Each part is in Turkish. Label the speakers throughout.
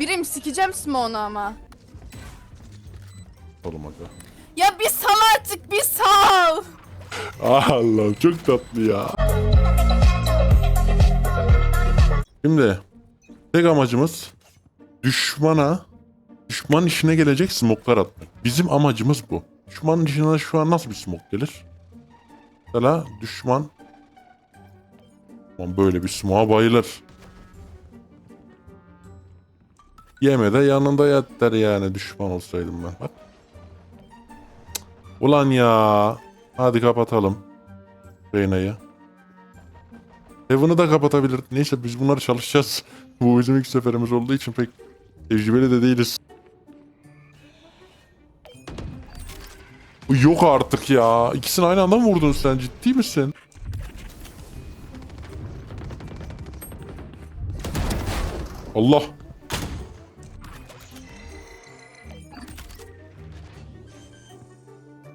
Speaker 1: Birim sikeceğim Smoke'unu ama.
Speaker 2: Oğlum aga.
Speaker 1: Ya bir sal artık bir sal.
Speaker 2: Ah Allah'ım çok tatlı ya. Şimdi tek amacımız düşmana düşman işine gelecek smoklar atmak. Bizim amacımız bu. Düşmanın işine şu an nasıl bir smok gelir? Mesela düşman Aman böyle bir smoğa bayılır. Yeme de yanında yat der yani düşman olsaydım ben. Bak. Ulan ya. Hadi kapatalım. Reyna'yı. Heaven'ı da kapatabilir. Neyse biz bunları çalışacağız. Bu bizim ilk seferimiz olduğu için pek tecrübeli de değiliz. Yok artık ya. İkisini aynı anda mı vurdun sen? Ciddi misin? Allah.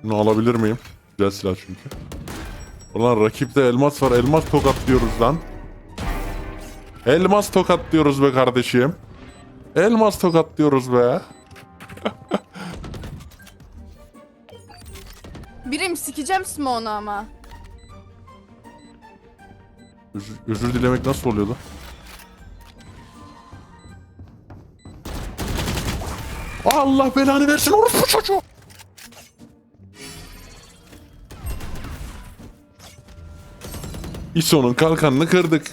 Speaker 2: Bunu alabilir miyim? Güzel silah çünkü. Ulan rakipte elmas var. Elmas tokatlıyoruz lan. Elmas tokatlıyoruz be kardeşim. Elmas tokatlıyoruz be.
Speaker 1: Birim sikeceğim Smoke'unu ama.
Speaker 2: Özür, özür dilemek nasıl oluyordu? Allah belanı versin orospu çocuğu. İso'nun kalkanını kırdık.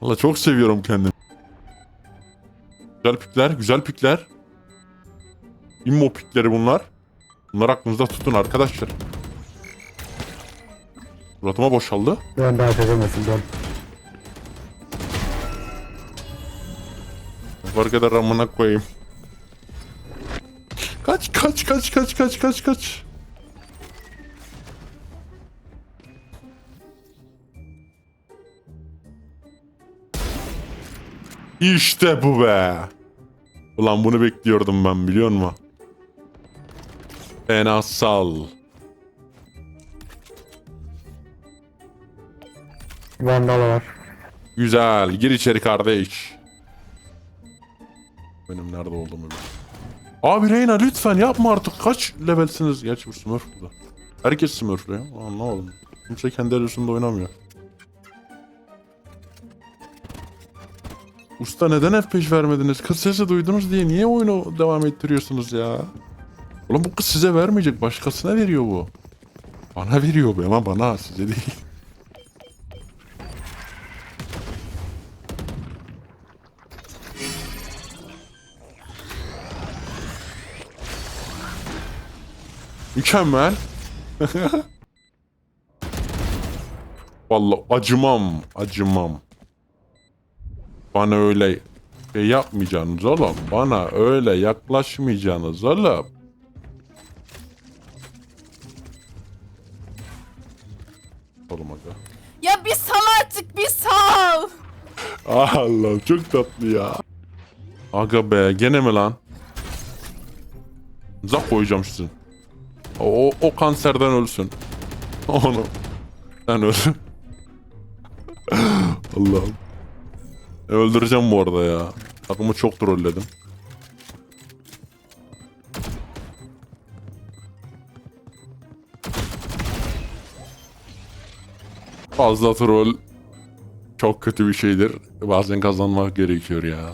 Speaker 2: Valla çok seviyorum kendimi. Güzel pikler, güzel pikler. İmmo pikleri bunlar. Bunları aklınızda tutun arkadaşlar. Suratıma boşaldı.
Speaker 3: Dön daha çekemesin dön.
Speaker 2: Fark eder amına koyayım. Kaç kaç kaç kaç kaç kaç kaç. İşte bu be. Ulan bunu bekliyordum ben biliyor musun? Fena sal.
Speaker 3: Vandal var.
Speaker 2: Güzel. Gir içeri kardeş. Benim nerede olduğumu bil. Abi Reyna lütfen yapma artık. Kaç levelsiniz? Gerçi bu Smurf burada. Herkes Smurf'lu ya. Anlamadım. Kimse kendi el üstünde oynamıyor. Usta neden F5 vermediniz? Kız sesi duydunuz diye niye oyunu devam ettiriyorsunuz ya? Oğlum bu kız size vermeyecek. Başkasına veriyor bu. Bana veriyor bu ama bana size değil. Mükemmel. Vallahi acımam, acımam. Bana öyle şey yapmayacaksınız oğlum. Bana öyle yaklaşmayacaksınız oğlum. Oğlum aga.
Speaker 1: Ya bir sal artık bir sal.
Speaker 2: Ah Allah'ım çok tatlı ya. Aga be gene mi lan? Zak koyacağım sizin. O, o, o kanserden ölsün. Onu. Sen öl. Allah'ım. E, Öldüreceğim bu arada ya. Takımı çok trolledim. Fazla troll çok kötü bir şeydir. Bazen kazanmak gerekiyor ya.